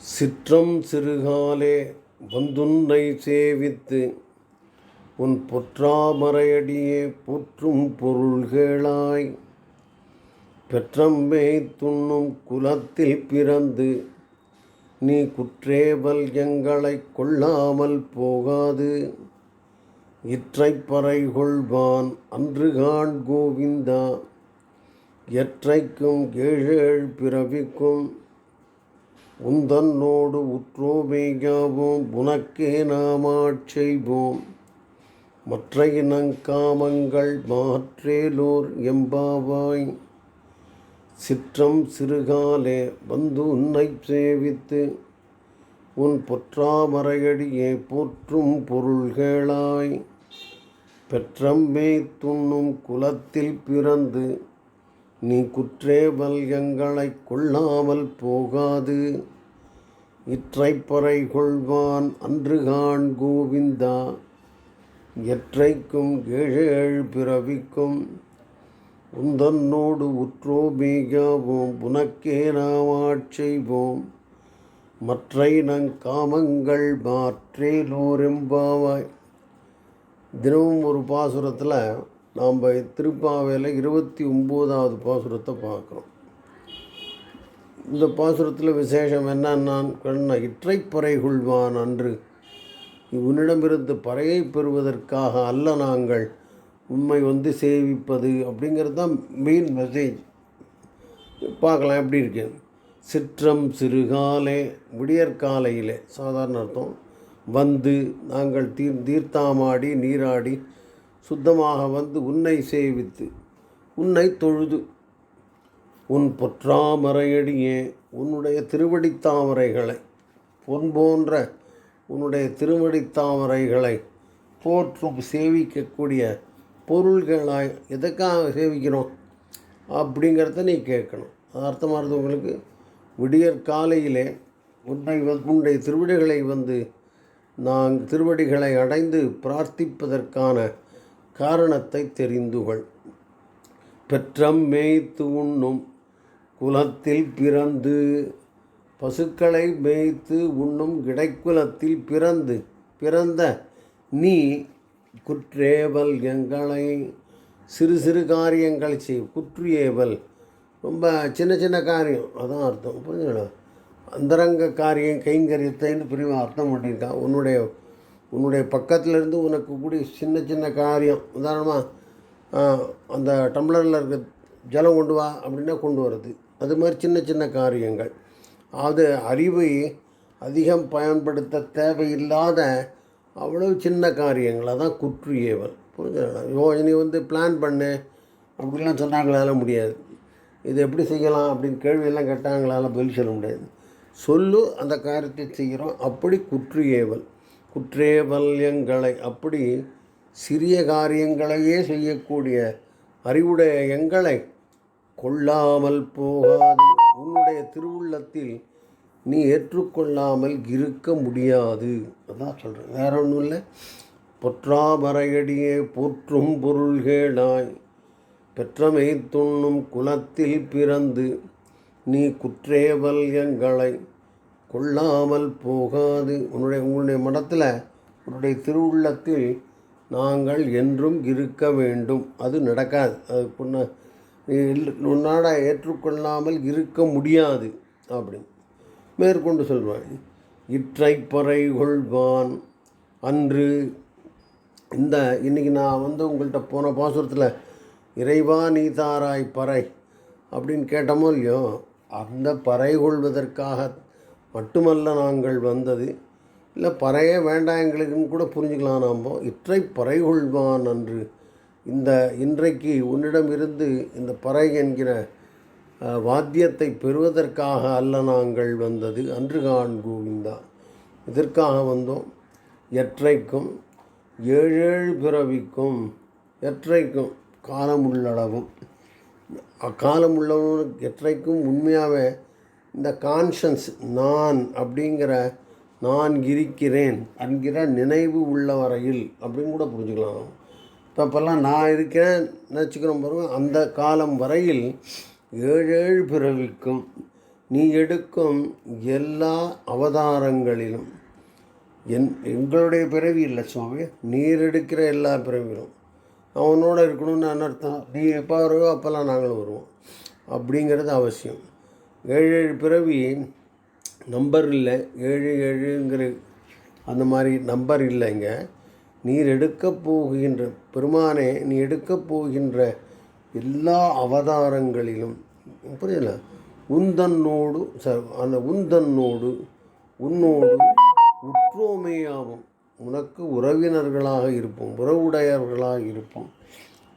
சிற்றம் சிறுகாலே வந்துன்னை சேவித்து உன் பொற்றாமரையடியே போற்றும் பொருள்களாய் பெற்றம்மே துண்ணும் குலத்தில் பிறந்து நீ குற்றேவல் எங்களை கொள்ளாமல் போகாது. இற்றைப்பறை கொள்வான் அன்றுகான் கோவிந்தா எற்றைக்கும் ஏழேழ் பிறவிக்கும் உந்தன்னோடு உற்றோமேயாவோம் உனக்கே நாம் செய்வோம். மற்ற இனங்காமங்கள் மாற்றேலோர் எம்பாவாய். சிற்றம் சிறுகாலே வந்து உன்னை சேவித்து உன் பொற்றாமரையடியே போற்றும் பொருள்களாய். பெற்றம்மே துண்ணும் குலத்தில் பிறந்து நீ குற்றேவல் எங்களை கொள்ளாமல் போகாது. இற்றைப்பறை கொள்வான் அன்றுகான் கோவிந்தா. எற்றைக்கும் ஏழேழு பிறவிக்கும் உந்தன்னோடு உற்றோமேயாவோம் உனக்கே நாம் செய்வோம். மற்றை காமங்கள் மாற்றேலோரெம்பாவாய். தினமும் ஒரு பாசுரத்தில் நாம் திருப்பாவையில் இருபத்தி ஒம்போதாவது பாசுரத்தை பார்க்குறோம். இந்த பாசுரத்தில் விசேஷம் என்னன்னான் கண்ண இற்றைப்பறை கொள்வான் அன்று. உன்னிடமிருந்து பறையை பெறுவதற்காக அல்ல நாங்கள் உண்மை வந்து சேவிப்பது அப்படிங்கிறது தான் மெயின் மெசேஜ் பார்க்கலாம் எப்படி இருக்கு. சிற்றம் சிறுகாலே விடியற்காலையிலே சாதாரண அர்த்தம். வந்து நாங்கள் தீர் தீர்த்தாமாடி நீராடி சுத்தமாக வந்து உன்னை சேவித்து உன்னை தொழுது உன் பொற்றாமரையடியே உன்னுடைய திருவடித்தாமரைகளை பொன் போன்ற உன்னுடைய திருவடித்தாமரைகளை போற்றும் சேவிக்கக்கூடிய பொருள்களாய் எதுக்காக சேவிக்கிறோம் அப்படிங்கிறத நீ கேட்கணும். அது அர்த்தமானது உங்களுக்கு? விடியற் காலையிலே உன்னை உன்னுடைய திருவடிகளை வந்து நான் திருவடிகளை அடைந்து பிரார்த்திப்பதற்கான காரணத்தை தெரிந்து கொள் பெற்றம் மேய்த்து உண்ணும் குலத்தில் பிறந்து பசுக்களை மேய்த்து உண்ணும் கிடைக்குலத்தில் பிறந்து பிறந்த நீ குற்றேவல் எங்களை சிறு சிறு காரியங்கள் செய் குற்றியேவல். ரொம்ப சின்ன சின்ன காரியம். அதான் அர்த்தம். புரிஞ்சுங்களா அந்தரங்க காரியம் கைங்கரியத்தைன்னு பிரிவாக அர்த்தம் பண்ணியிருக்கான் உன்னுடைய உன்னுடைய பக்கத்துலேருந்து உனக்கு கூடிய சின்ன சின்ன காரியம். உதாரணமாக அந்த டம்ளரில் இருக்க ஜலம் கொண்டு வா அப்படின்னா கொண்டு வர்றது. அது மாதிரி சின்ன சின்ன காரியங்கள். அது அறிவை அதிகம் பயன்படுத்த தேவையில்லாத அவ்வளவு சின்ன காரியங்கள். தான் குற்று ஏவல். யோ நீ வந்து பிளான் பண்ணு. அப்படிலாம் சொன்னாங்களால முடியாது. இது எப்படி செய்யலாம் அப்படின்னு கேள்வியெல்லாம் கேட்டாங்களால பதில் சொல்ல முடியாது. சொல்லு அந்த காரியத்தை செய்கிறோம். அப்படி குற்று ஏவல். குற்றேவல்யங்களை அப்படி சிறிய காரியங்களையே செய்யக்கூடிய அறிவுடைய எங்களை கொள்ளாமல் போகாது. உன்னுடைய திருவுள்ளத்தில் நீ ஏற்றுக்கொள்ளாமல் இருக்க முடியாது. அதான் சொல்கிறேன் வேற ஒன்றும் இல்லை. பொற்றாமரையடியே போற்றும் பொருள்கேளாய் பெற்றமை துண்ணும் குலத்தில் பிறந்து நீ குற்றேவல்யங்களை கொள்ளாமல் போகாது. உன்னுடைய உன்னுடைய மடத்தில் உன்னுடைய திருவுள்ளத்தில் நாங்கள் என்றும் இருக்க வேண்டும். அது நடக்காது. அது பொண்ணு உன்னாட ஏற்றுக்கொள்ளாமல் இருக்க முடியாது அப்படி மேற்கொண்டு சொல்வான் இற்றைப்பறை கொள்வான் அன்று இந்த இன்னைக்கு நான் வந்து உங்கள்கிட்ட போன பாசுரத்தில் இறைவா நீ தாராய் பறை. அப்படின்னு கேட்டோமோ இல்லையோ அந்த பறை கொள்வதற்காக மட்டுமல்ல நாங்கள் வந்தது. இல்லை பறையே வேண்டாம் எங்களுக்குன்னு கூட புரிஞ்சுக்கலாம் நாம். இற்றை பறை கொள்வான் அன்று. இந்த இன்றைக்கு உன்னிடமிருந்து இந்த பறை என்கிற வாத்தியத்தை பெறுவதற்காக அல்ல நாங்கள் வந்தது. அன்று கான் கோவிந்தா. இதற்காக வந்தோம்? எற்றைக்கும் ஏழேழு பிறவிக்கும் எற்றைக்கும் காலமுள்ளளவும். அக்காலமுள்ளவனுக்கு எற்றைக்கும் உண்மையாகவே இந்த கான்ஷன்ஸ் நான் அப்படிங்கிற நான் இருக்கிறேன் என்கிற நினைவு உள்ள வரையில் அப்படின்னு கூட புரிஞ்சுக்கலாம். இப்போ இப்போல்லாம் நான் இருக்கிறேன் நினச்சிக்கிறோம் பாருங்க அந்த காலம் வரையில் ஏழேழு பிறவிக்கும் நீ எடுக்கும் எல்லா அவதாரங்களிலும் என் எங்களுடைய பிறவி இல்லை சுவாமி நீர் எடுக்கிற எல்லா பிறவிலும் அவனோட இருக்கணும்னு அர்த்தம்? நீ எப்போ வருவோ அப்போல்லாம் நாங்களும் வருவோம். அப்படிங்கிறது அவசியம். ஏழு ஏழு பிறவி நம்பர் இல்லை. ஏழு ஏழுங்கிற அந்த மாதிரி நம்பர் இல்லைங்க. நீர் எடுக்கப் போகின்ற பெருமானே நீ எடுக்கப் போகின்ற எல்லா அவதாரங்களிலும் புரியல உந்தன்னோடு ச அந்த உந்தன்னோடு உன்னோடு உற்றோமையாகும் உனக்கு உறவினர்களாக இருப்போம் உறவுடையவர்களாக இருப்போம்.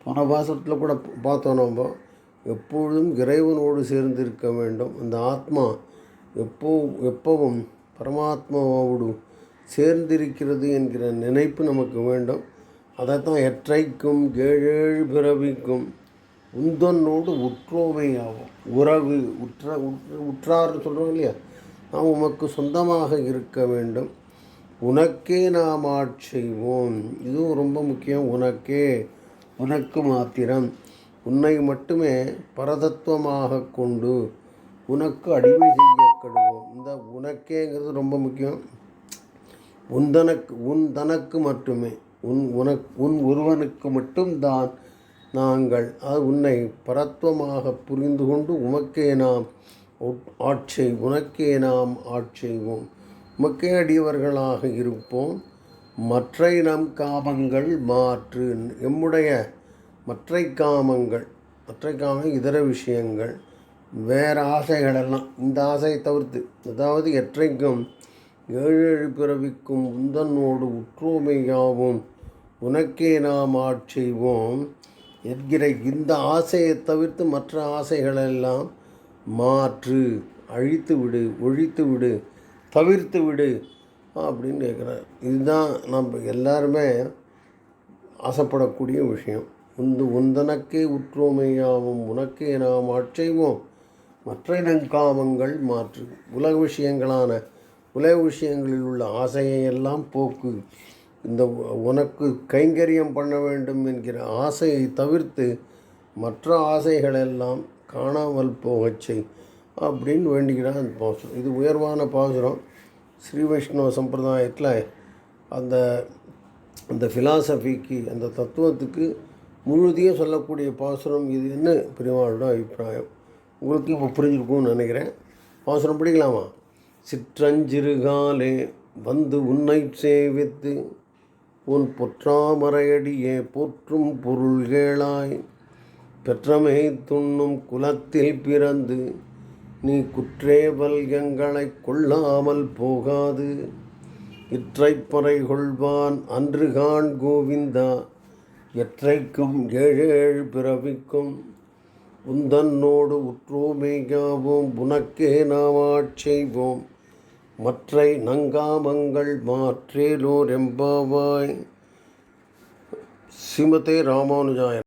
போன பாசத்தில் கூட பார்த்தோம் நம்ம. எப்பொழுதும் இறைவனோடு சேர்ந்திருக்க வேண்டும். அந்த ஆத்மா எப்போ எப்பவும் பரமாத்மாவோடு சேர்ந்திருக்கிறது என்கிற நினைப்பு நமக்கு வேண்டும். அதைத்தான் எற்றைக்கும் ஏழேழு பிறவிக்கும் உந்தன்னோடு உற்றோமையாகும் உறவு உற்ற உற்ற- உற்றார்னு சொல்கிறோம் இல்லையா? நாம் உமக்கு சொந்தமாக இருக்க வேண்டும். உனக்கே நாம் ஆட்செய்வோம் இதுவும் ரொம்ப முக்கியம். உனக்கே உனக்கு மாத்திரம். உன்னை மட்டுமே பரதத்துவமாக கொண்டு உனக்கு அடிமை செய்யக்கடுவோம் இந்த உனக்கேங்கிறது ரொம்ப முக்கியம். உன் தனக்கு உன் தனக்கு மட்டுமே. உன் உனக் உன் ஒருவனுக்கு மட்டும்தான் நாங்கள். அது உன்னை பரத்துவமாக புரிந்து கொண்டு உமக்கே நாம் ஆட்சி உனக்கே நாம் ஆட்செய்வோம் உமக்கே அடியவர்களாக இருப்போம். மற்றை நம் காபங்கள் மாற்று. எம்முடைய மற்றை காமங்கள் மற்றை காமம் இதர விஷயங்கள் வேறு ஆசைகளெல்லாம் இந்த ஆசையை தவிர்த்து அதாவது எற்றைக்கும் ஏழு ஏழு பிறவிக்கும் உந்தன்னோடு உற்றோமையாவும் உனக்கே நாம் ஆட்செய்வோம் என்கிற இந்த ஆசையை தவிர்த்து மற்ற ஆசைகளெல்லாம் மாற்று அழித்து விடு ஒழித்து விடு தவிர்த்து விடு அப்படின்னு கேட்குறார். இதுதான் நம்ம எல்லாருமே ஆசைப்படக்கூடிய விஷயம். உந்து உந்தனக்கே உற்றோமையாவும் உனக்கே நாம் ஆட்செய்வோம் மற்ற இனங்காமங்கள் மாற்று. உலக விஷயங்களான உலக விஷயங்களில் உள்ள ஆசையை எல்லாம் போக்கு. இந்த உனக்கு கைங்கரியம் பண்ண வேண்டும் என்கிற ஆசையை தவிர்த்து மற்ற ஆசைகளெல்லாம் காணாமல் போகச் செய் அப்படின்னு வேண்டிக்கிறான் அந்த பாசுரம். இது உயர்வான பாசுரம். ஸ்ரீ வைஷ்ணவ சம்பிரதாயத்தில் அந்த அந்த ஃபிலாசபிக்கு அந்த தத்துவத்துக்கு முழுதியாக சொல்லக்கூடிய பாசுரம் இது என்ன அபிப்பிராயம்? உங்களுக்கு இப்போ புரிஞ்சிருக்கும்னு நினைக்கிறேன். பாசுரம் படிக்கலாமா? சிற்றஞ்சிறுகாலே வந்து உன்னை சேவித்து உன் பொற்றாமரையடியே போற்றும் பொருள்களாய் பெற்றமை துண்ணும் குலத்தில் பிறந்து நீ குற்றேவல் எங்களை கொள்ளாமல் போகாது. இற்றைப்பறை கொள்வான் அன்று காண் கோவிந்தா எற்றைக்கும் ஏழு பிறவிக்கும் உந்தன்னோடு உற்றோமேயாவோம் உனக்கே நாம் மற்றை நங்காமங்கள் மாற்றேலோர் எம்பாவாய் ஸ்ரீமதே ராமானுஜாய